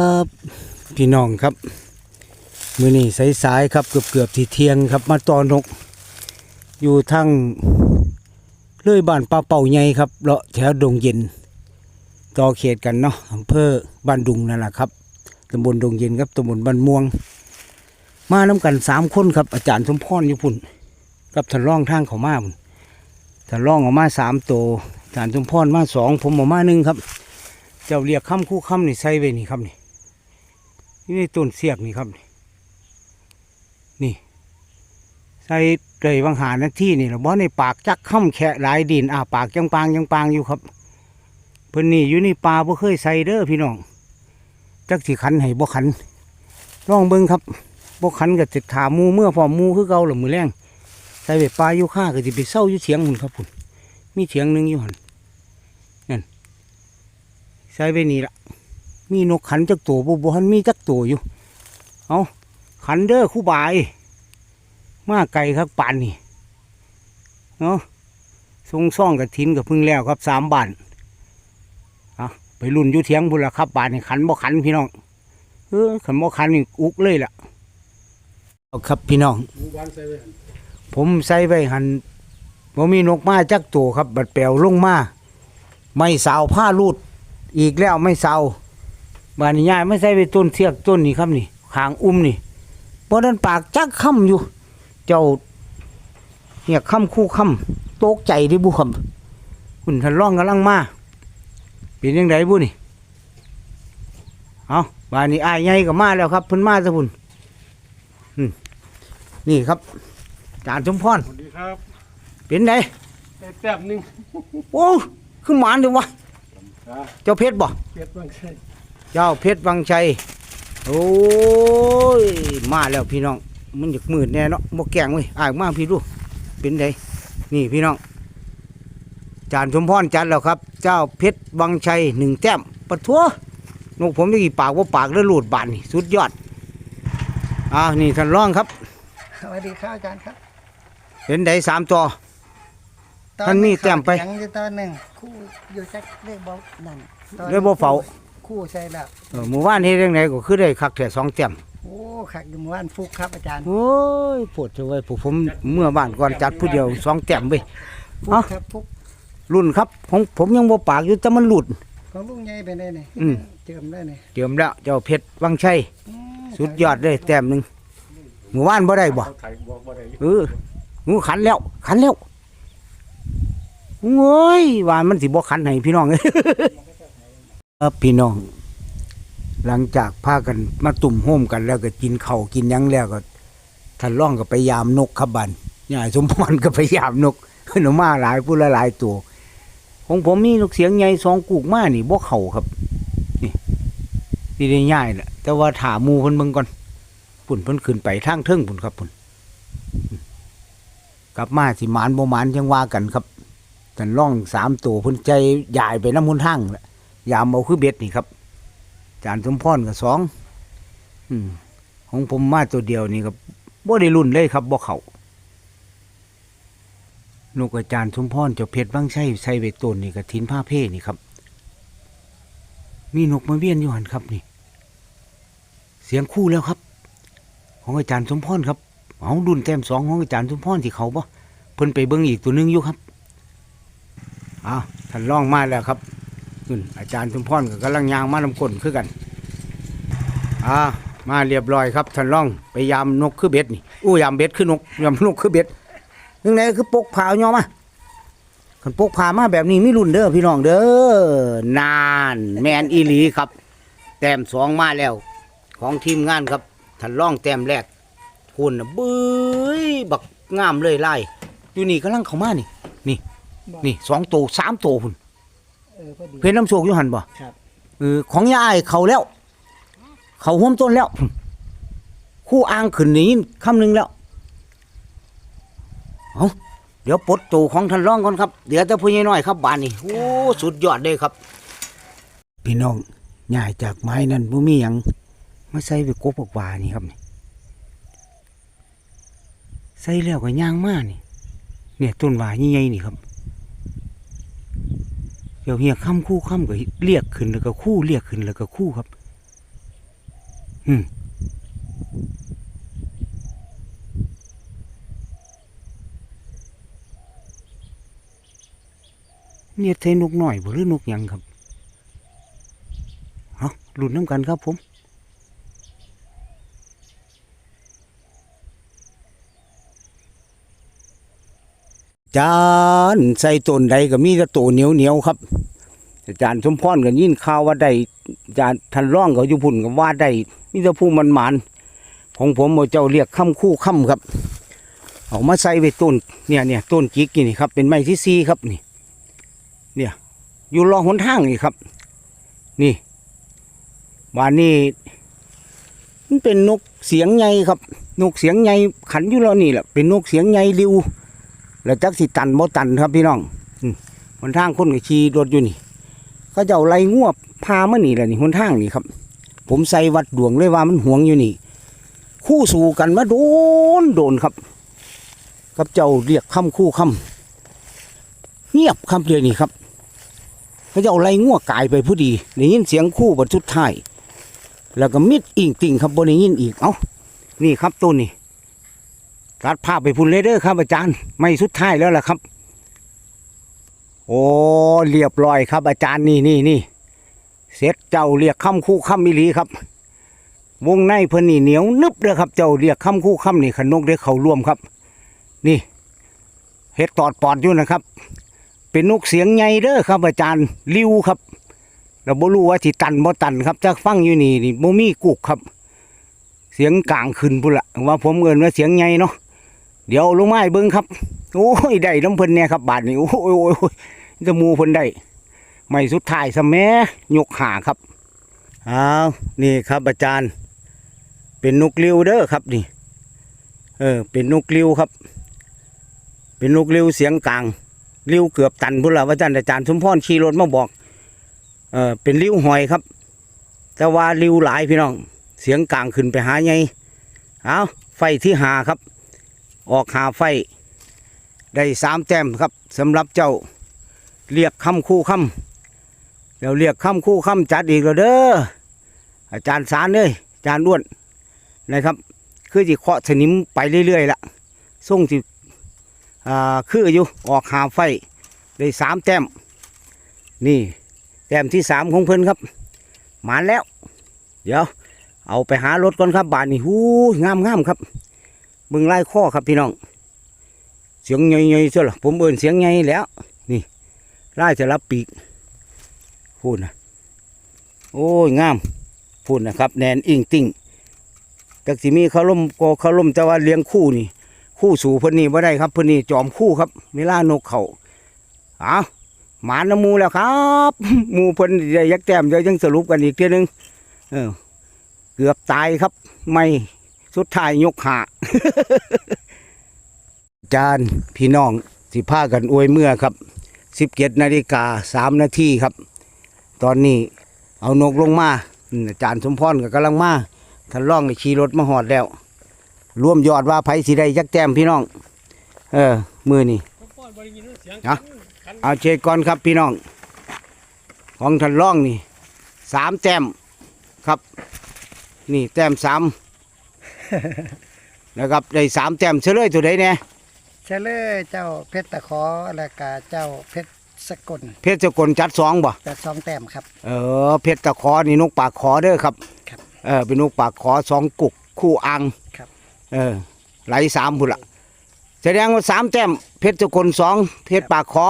ครับพี่น้องครับมือนี่สายๆครับเกือบเกือบๆที่เที่ยงครับ มาตอนก อยู่ทางเลื่อยบ้านปลาเป่าใหญ่ครับเลาะแถวดงเย็น ต่อเขตกันเนาะอำเภอบ้านดุงนั่นแหละครับตำบลดงเย็นครับตำบลบ้านม่วง มาน้กันสามคนครับ อาจารย์สมพรอยู่พุ่นกับท่านร่องทางเขามาพุ่นท่านร่องออกมาสามตัวอาจารย์สมพรมาสองผมออกมาหนึ่งครับ เจ้าเรียกคำคู่คำนี่ใส่ไว้นี่ครับนี่ นี่ในต้นเสียกนี่ครับ นี่ใส่เกยบางหานาที่นี่หรอบ่ในปากจักค่ำแขะหลายดินอ่าปากยังปางยังปางอยู่ครับเพิ่นนี่อยู่ในป่าบ่เคยใส่เด้อพี่น้องจักสิขันให้บ่ขันลองเบิ่งครับบ่ขันก็จะถามมูเมื่อพอมหมูคือเก่าหรือมือแรงใส่ไปป่าอยู่ข้าก็สิไปเศร้าอยู่เถียงหุ่นครับพุ่นมีเถียงหนึ่งอยู่หั่นใส่ไปนี่ละ มีนกขันจักตัวบุบหันมีจักตัวอยู่ เอาขันเด้อคู่บาย มาไก่ครับป่านนี่เนาะทรงซ่องกับทินกับพึ่งแล้วครับสามบานเอาไปรุ่นยู่เทียงบุนละครับบานนี่ขันบ่ขันพี่น้อง เออขันบ่ขันนี่อุกเลยล่ะเอาครับพี่น้อง ผมใส่ไว้หันผมมีนกมาจักตัวครับ บัดแปลวลงมา ไม่สาวผ้ารูด อีกแล้วไม่เศร้า บานนี้ยายไม่ใช่ไปต้นเสียกต้นนี่ครับนี่ขางอุ้มนี่เพราะนั้นปากจักค่ำอยู่ เจ้าเนี่ยค่ำคู่ค่ำตกใจที่บุคำคุณทันร่องกำลังมาเป็นยังไงบุนี่เอาบานนี้อายใหญ่ก็มาแล้วครับเพิ่นมาซะพุ่นอืมนี่ครับจานสมพรสวัสดีครับเป็นไงได้แป๊บหนึงโอ้ขึ้นหมานเลยวะอ่าเจ้าเพชรบ่เก็บบ้างใช่ เจ้าเพชรวังชัย โอ้ย มาแล้วพี่น้อง มันอยากมืดแน่เนาะบ่แกล้งเว้ยอายมาพี่ดูเป็นไดนี่พี่น้อง จานสมพรจัดแล้วครับ เจ้าเพชรวังชัยหนึ่งแต้มปะทัวนกผมไม่กี่ปากว่าปากแล้วหลุดบานนี่สุดยอดอ่านี่ท่านร้องครับ สวัสดีครับอาจารย์ครับเป็นไดสามตัว ท่านมีแต้มไปแข็งอยู่ตอนหนึ่งคู่อยู่จักเลขบอกนั่นตอนเลขบ่เฝ้า คู่ ใช่แล้วเออหมู่บ้านเฮ็ดยังไงก็คือได้คักแค่สองแต้มโอ้ขักอยู่หมู่บ้านฟุกครับอาจารย์โอ้ยปวดจะไว้ผมผมเมื่อบ้านก่อนจัดผู้เดียวสองแต้มไปฟุเอ้ากครับฟุกรุ่นครับของผมยังบ่ปากอยู่แต่มันหลุด ของลุงใหญ่เป็นได้นี่อืม เจิมได้นี่เตรียมแล้วเจ้าเพชรวังชัยอืมสุดยอดเลยแต้มหนึ่งหมู่บ้านบ่ได้บ่เขาไถบอกบ่ได้เอองูขันแล้ว ขันแล้วโอ้ยว่ามันสิบ่ขันให้พี่น้อง ครับพี่น้อง หลังจากพากันมาตุ่มโฮมกันแล้วก็กินเข้ากินยังแล้วก็ท่านร่องก็ไปยามนกครับบันยายสมพรก็ไปยามนกขึ้นมาหลายผู้ละหลายตัวของผมมีนกเสียงใหญ่สองกูกมานี่บ่เข้าครับ นี่ที่ได้ง่ายแหละแต่ว่าถามูเพิ่นเบิ่งก่อนปุ่นเพิ่นขึ้นไปทางเทิงปุ่นครับปุ่นกลับมาสิหมานบ่หมานจังว่ากันครับท่านร่องสามตัวเพิ่นใจใหญ่ไปน้ำมุนทางแหละ ยามเอาคือเบ็ดนี่ครับ จานสมพรกับสองอของผมมาตัวเดียวนี่ครับบ่ได้รุ่นเลยครับบ่เขานกอาจารย์สมพรเจ้าเพชรบางไส้ใส่เวต้นนี่กับทินผ้าเพ่นี่ครับ มีนกมาเวียนอยู่หันครับนี่ เสียงคู่แล้วครับ ของอาจารย์สมพรครับเอารุ่นแต้มสองของอาจารย์สมพรที่เขาบ่เพิ่นไปเบิ่งอีกตัวหนึงอยู่ครับอ้าวท่านล่องมาแล้วครับ นู่นอาจารย์สมพรก็กำลังยางมานำกลนคือกัน อ่า มาเรียบร้อยครับท่านร่องไปยามนกคือเบ็ดนี่อู้ยามเบ็ดคือนกยามนกคือเบ็ดยังไงคือปกผาย่อมาขันปกผามาแบบนี้มีรุ่นเด้อพี่น้องเด้อนานแมนอีหลีครับ แต้มสองมาแล้ว ของทีมงานครับท่านร่องแต้มแรกคุณน่ะเบ้ยบักงามเลยไล่อยู่นี่กำลังเข้ามานี่ นี่นี่สองโตวสามโตวพุ่นเออพอดีเพชรน้ำโชคอยู่หันบ่ครับเออของยายเขาแล้ว เขาห่วมต้นแล้ว คู่อ้างขึ้นนี้คำหนึ่งแล้วเอาเดี๋ยวปลดตูของท่านร้องก่อนครับ เดี๋ยวจะพูดน้อยๆครับบานนี่โอ้สุดยอดเลยครับ พี่น้องย่ายจากไม้นั่นบ่มีหยังมาใส่ไปกบกว่านี่ครับนี่ใส่แล้วก็ย่างมานี่ เนี่ยต้นว่าใหญ่ๆนี่ครับ เดี๋ยวเฮียค่ำคู่ค่ำก็เรียกขึ้นแล้วก็คู่เรียกขึ้นแล้วก็คู่ครับ อืมเนี่ยเทนกหน่อยบ่หรือนกยังครับเอาหลุดน้ำกันครับผม จานใส่ต้นใดก็มีแต่ตัวเหนียวเหนียวๆครับ อาจารย์สมพรก็ยินข่าวว่าได้อาจารย์ทันร่องเขาอยู่พุ่นก็ว่าได้มีแต่ผู้มันหมานของผมเอาเจ้าเรียกค่ำคู่ค่ำครับเอามาใส่ไว้ต้นเนี่ยเนี่ยต้นจิกนี่ครับ เป็นไม้ที่ซีครับนี่ เนี่ยอยู่รอหนทางนี่ครับ นี่บ้านนี้มันเป็นนกเสียงใหญ่ครับ นกเสียงใหญ่ขันอยู่แล้วนี่แหละเป็นนกเสียงใหญ่ริว แล้วจักสิตันบ่ตันครับพี่น้องอืมหนทางคนก็ขี่รถอยู่นี่เขาจะเอาไล่งวบพามานี่แหละนี่หนทางนี่ครับ ผมใส่วัดดวงเลยว่ามันห่วงอยู่นี่ คู่สู่กันมาโดนโดนครับกับเจ้าเรียกคำคู่คำเงียบคำเดียวนี่ครับเขาจะเอาไล่งวกายไปผู้ดีได้ยินเสียงคู่บรรทุดท้ายแล้วก็มิดอิงติ่งครับบนได้ยินอีกเอ้านี่ครับตัวนี้ ตัดภาพไปพุ่นเลเด้อครับอาจารย์ ไม่สุดท้ายแล้วล่ะครับ โอ้เรียบร้อยครับอาจารย์นี่นี่นี่เสร็จเจ้าเรียกคำคู่คำมิลีครับ วงในเพิ่นนี่เหนียวนึบเลยครับ เจ้าเรียกคำคู่คำนี่ขนกได้เขาร่วมครับ นี่เฮ็ดตอดปอดอยู่นะครับ เป็นนกเสียงใหญ่เด้อครับ อาจารย์ริวครับเราบ่รู้ว่าที่ตันบ่ตันครับจะฟังอยู่นี่นี่บ่มีกุกครับ เสียงกลางขึ้นพุ่นละว่าผมเอินว่าเสียงใหญ่เนาะ เดี๋ยวลงไม้เบิ้งครับ โอ้ยได้น้ำเพิ่นเนี่ยครับบาทนี้โอ้ยโอ้ยจะมูเพิ่นได้ไม่สุดท้ายสะแม่ยกขาครับอ้าวนี่ครับอาจารย์ เป็นนกเลี้ยวเด้อครับนี่เออเป็นนกเลี้ยวครับ เป็นนกเลี้ยวเสียงกลางเลี้ยวเกือบตันพุ่นละว่าอาจารย์อาจารย์สมพรขี่รถมาบอกเออเป็นเลี้ยวหอยครับ แต่ว่าเลี้ยวหลายพี่น้อง เสียงกลางขึ้นไปหาไงเอาไฟที่หาครับ ออกหาไฟ ได้สามแต้มครับสำหรับเจ้าเรียกคำคู่คำเดี๋ยวเรียกคำคู่คำจัดอีกแล้วเด้ออาจารย์สารเลยอาจารย์ด้วนนะครับ คือจิเคาะสนิมไปเรื่อยๆละส่งจิอ่าคืออยู่ออกหาไฟได้สามแต้มนี่แต้มที่สามของเพิ่นครับ หมาแล้ว เดี๋ยวเอาไปหารถก่อนครับบานนี่หูงามงามๆครับ บิ่งไล่ข้อครับพี่น้อง เสียงใหญ่ๆเสียหรอผมเอินเสียงใหญ่แล้ว นี่ไล่จะรับปีกพูดนะโอ้ยงามพูดนะครับ แนนอิงติ่งจากสิมีเขาล่มก็เขาล่มแต่ว่าเลี้ยงคู่นี่ คู่สู่เพิ่นนี่บ่ได้ครับเพิ่นนี่จอมคู่ครับเวลานกเขาเอาหมาน้ำมูแล้วครับมูเพิ่นได้ยักแต้มเดี๋ยวยังสรุปกันอีกทีนึงเออเกือบตายครับไม่ สุดท้ายยกหาจานพี่น้องสิพากันอวยเมื่อครับสิบเจ็ดนาฬิกาสามนาทีครับ ตอนนี้เอานกลงมาอาจารย์สมพรก็กำลังมาท่านร่องขี่รถมาหอดแล้วรวมยอดว่าไผสิได้จักแต้มพี่น้อง เออ มือนี่นบริยินเสียงฮะเอาเชก่อนครับพี่น้อง ของท่านร่องนี่สามแต้มครับ นี่แต้มสาม นะครับได้สามแต้มเฉลยตัวใดเนี่ยเชลเลอร์เจ้าเพชรตะขอและกาเจ้าเพชรสกลเพชรสกลจัดสองบ่จัดสองแต้มครับเออเพชรตะขอนี่นกปากขอเด้อครับครับเออเป็นนกปากขอสองกุกคู่อังครับเออไหลสามพุ่นละแสดงว่าสามแต้มเพชรสกลสองเพชรปากขอ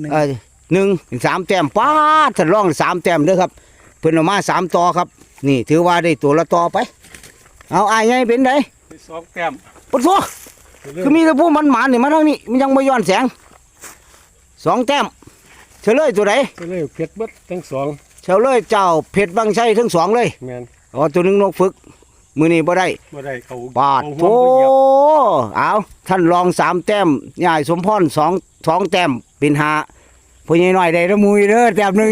หนึ่งเออหนึ่งสามแต้มป้าดท่านร่องสามแต้มเด้อครับเพิ่นเอามาสามต่อครับ นี่ถือว่าได้ตัวละต่อไป เอาอายไงเป็นไดไปสองแต้มปุ๊ดซัวคือมีแต่ผู้มันหมานนี่มาทางนี้มันยังไม่ย้อนแสงสองแต้มเฉลยตัวไหนก็เลยเพชรเบิดทั้งสองเฉลยเจ้าเพชรบางไชัยทั้งสองเลยแมนอ๋อตัวหนึงนกฝึก มือนี้บ่ได้บ่ได้เขาบาดเอโถหัวบ่เหยียบเอาท่านรองสามแต้มยายสมพรสองสองแต้มเป็นหาผู้ใหญ่น้อยได้ละมุยเด้อแต้มหนึ่ง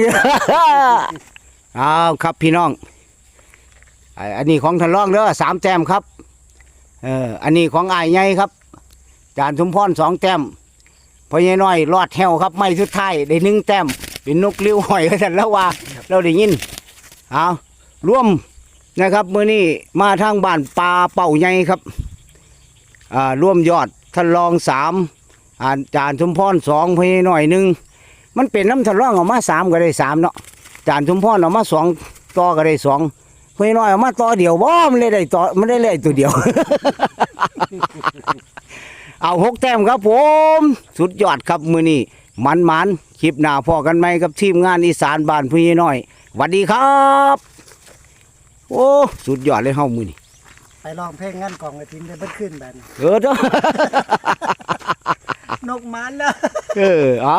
เอาครับพี่น้องไอ้อันนี้ของท่านรองเด้อสามแต้มครับเอออันนี้ของอ้ายใหญ่ครับ จานสมพรสองแต้มพ่อใหญ่น้อยรอดแถวครับ ไม่สุดท้ายได้หนึ่งแต้มเป็นนกเลี้ยวหอยกันแล้วว่า เราได้ยินเอาร่วมนะครับมื้อนี้มาทางบ้านปลาเป่าใหญ่ครับอ่าร่วมยอดท่านรองสามอาจารย์ชุมพรสองพี่หน่อยหนึ่งมันเป็นน้ำท่านรองออกมาสามก็ได้สามเนาะอาจารย์ชุมพรออกมาสองต่อก็ได้สอง พี่น้อยออกมาต่อเดียวบ่มันเลยได้ต่อมันได้เลยตัวเดียว เอาหกแต้มครับผม สุดยอดครับมือนี้มันมันๆคลิปหน้าพอกันไหมกับทีมงานอีสานบ้านพี่น้อยหวัสดีครับ โอ้สุดยอดเลยเฮามือนี้ไปร้องเพลงงั้นกล่องกระถินได้เบิดขึ้นแบบนี้เออเด้อนกมันแล้ว เออเอา